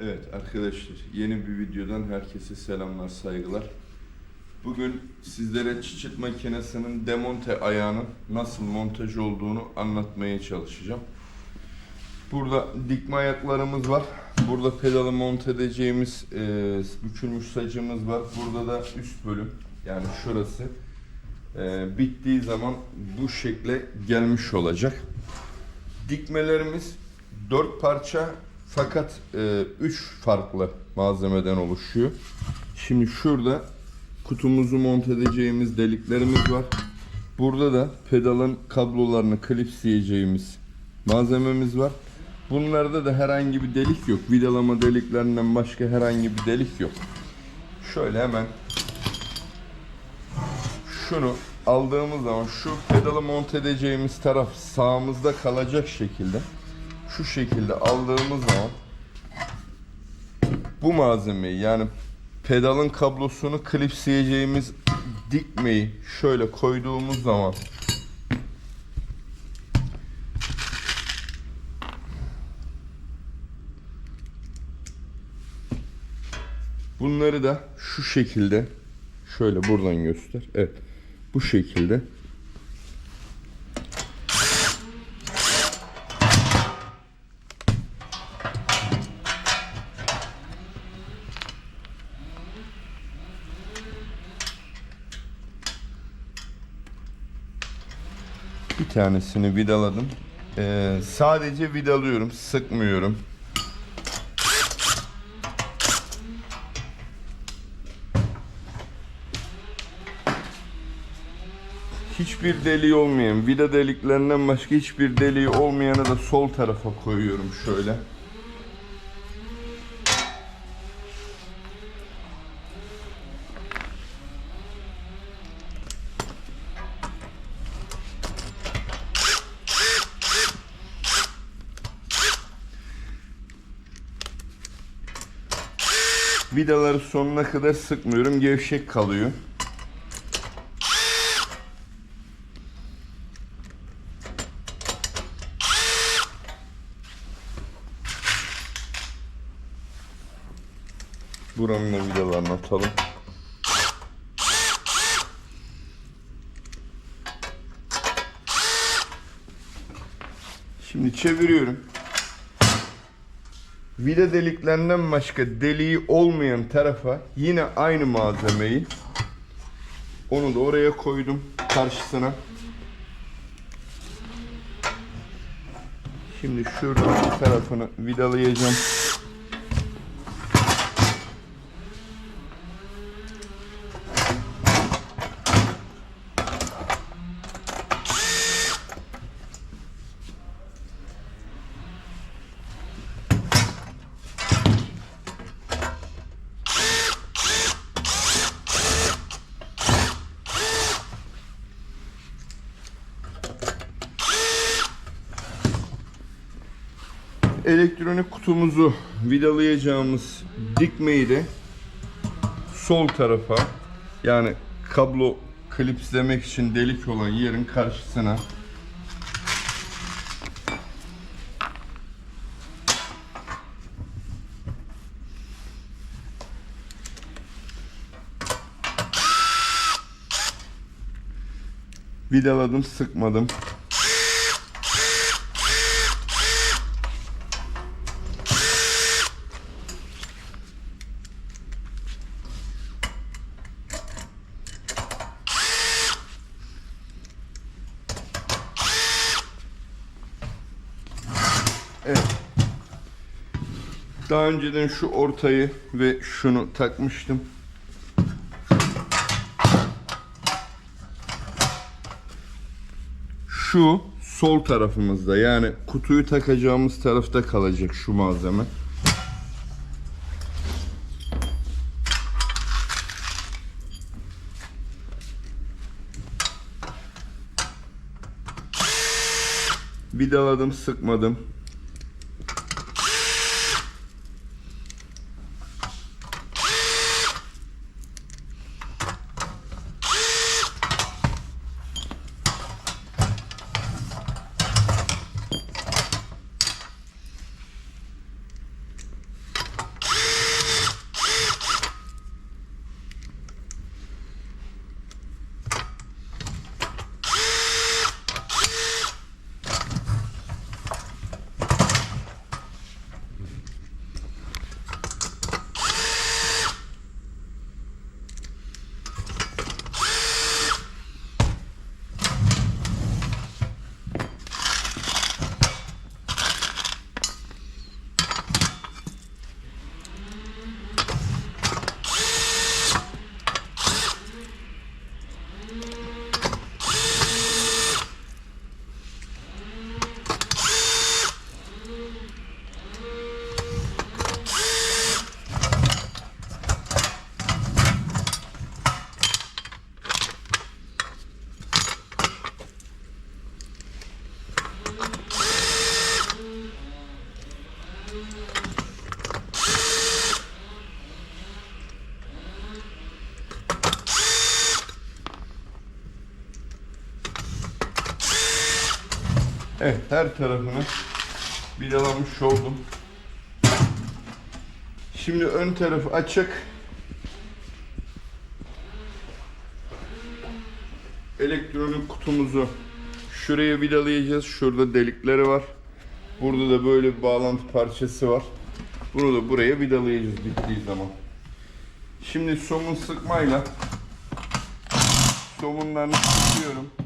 Evet arkadaşlar yeni bir videodan herkese selamlar saygılar. Bugün sizlere çiçek makinesinin demonte ayağının nasıl montaj olduğunu anlatmaya çalışacağım. Burada dikme ayaklarımız var. Burada pedalı monte edeceğimiz e, bükülmüş sacımız var. Burada da üst bölüm yani şurası e, bittiği zaman bu şekle gelmiş olacak. Dikmelerimiz 4 parça fakat 3 farklı malzemeden oluşuyor. Şimdi şurada kutumuzu monte edeceğimiz deliklerimiz var. Burada da pedalın kablolarını klipsleyeceğimiz malzememiz var. Bunlarda da herhangi bir delik yok. Vidalama deliklerinden başka herhangi bir delik yok. Şöyle hemen şunu aldığımız zaman şu pedalı monte edeceğimiz taraf sağımızda kalacak şekilde şu şekilde aldığımız zaman bu malzemeyi yani pedalın kablosunu klipsleyeceğimiz dikmeyi şöyle koyduğumuz zaman bunları da şu şekilde şöyle buradan göster. Evet. Bu şekilde Bir tanesini vidaladım. Ee, sadece vidalıyorum, sıkmıyorum. Hiçbir deliği olmayan, vida deliklerinden başka hiçbir deliği olmayanı da sol tarafa koyuyorum şöyle. Vidaları sonuna kadar sıkmıyorum, gevşek kalıyor. Buranın da vidalarını atalım. Şimdi çeviriyorum. Vida deliklerinden başka deliği olmayan tarafa yine aynı malzemeyi onu da oraya koydum karşısına. Şimdi şuradan bir tarafını vidalayacağım. Elektronik kutumuzu vidalayacağımız dikmeyi de sol tarafa yani kablo klipslemek için delik olan yerin karşısına vidaladım sıkmadım Daha önceden şu ortayı ve şunu takmıştım. Şu sol tarafımızda yani kutuyu takacağımız tarafta kalacak şu malzeme. Vidaladım, sıkmadım. Evet her tarafını vidalamış oldum. Şimdi ön tarafı açık. Elektronik kutumuzu şuraya vidalayacağız. Şurada delikleri var. Burada da böyle bir bağlantı parçası var. Bunu da buraya vidalayacağız bittiği zaman. Şimdi somun sıkmayla somunlarını sıkıyorum.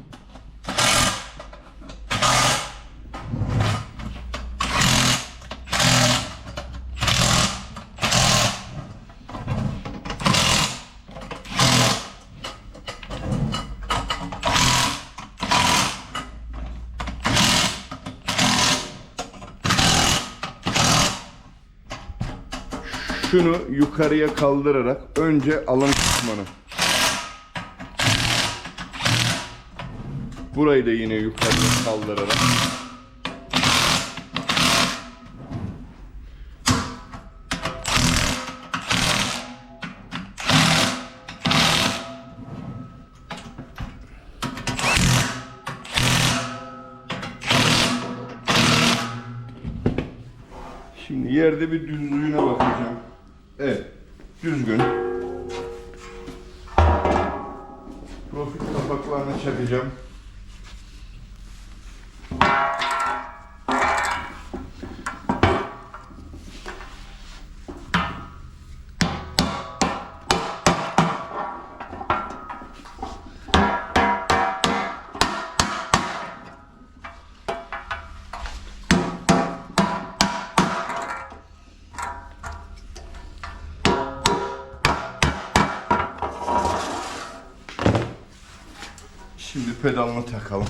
Şunu yukarıya kaldırarak önce alın kısmını. Burayı da yine yukarıya kaldırarak. Şimdi yerde bir düzlüğüne bakacağım. Evet, düzgün. Profil kapaklarını çakacağım. Pedalını takalım.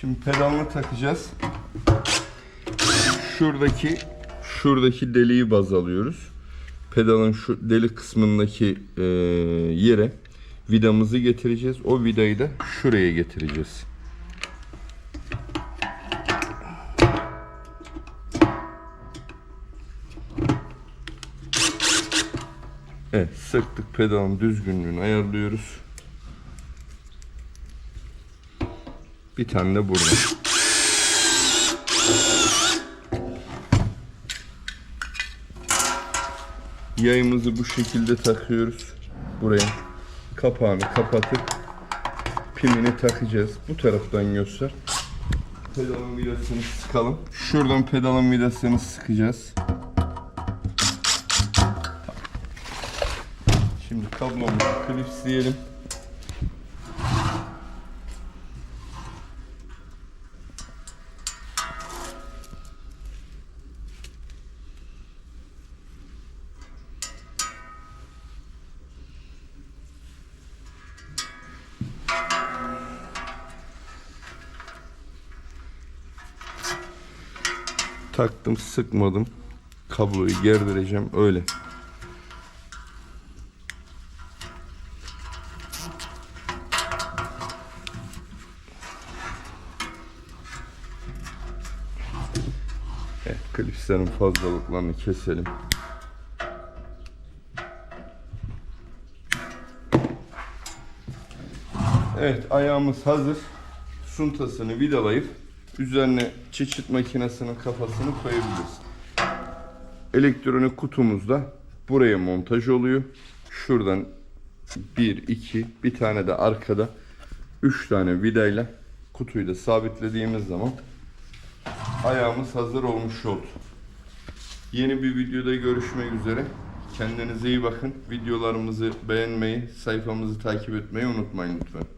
Şimdi pedalını takacağız. Şuradaki şuradaki deliği baz alıyoruz. Pedalın şu delik kısmındaki e, yere vidamızı getireceğiz. O vidayı da şuraya getireceğiz. Evet, sıktık pedalın düzgünlüğünü ayarlıyoruz. Bir tane de burada. Yayımızı bu şekilde takıyoruz. Buraya kapağını kapatıp pimini takacağız. Bu taraftan göster. Pedalın vidasını sıkalım. Şuradan pedalın vidasını sıkacağız. Kablomuzu klipsleyelim. Taktım, sıkmadım. Kabloyu gerdireceğim öyle. Klipslerin fazlalıklarını keselim. Evet, ayağımız hazır. Suntasını vidalayıp üzerine çeşit makinesinin kafasını koyabiliriz. Elektronik kutumuz da buraya montaj oluyor. Şuradan 1, 2, bir tane de arkada 3 tane vidayla kutuyu da sabitlediğimiz zaman ayağımız hazır olmuş oldu. Yeni bir videoda görüşmek üzere. Kendinize iyi bakın. Videolarımızı beğenmeyi, sayfamızı takip etmeyi unutmayın lütfen.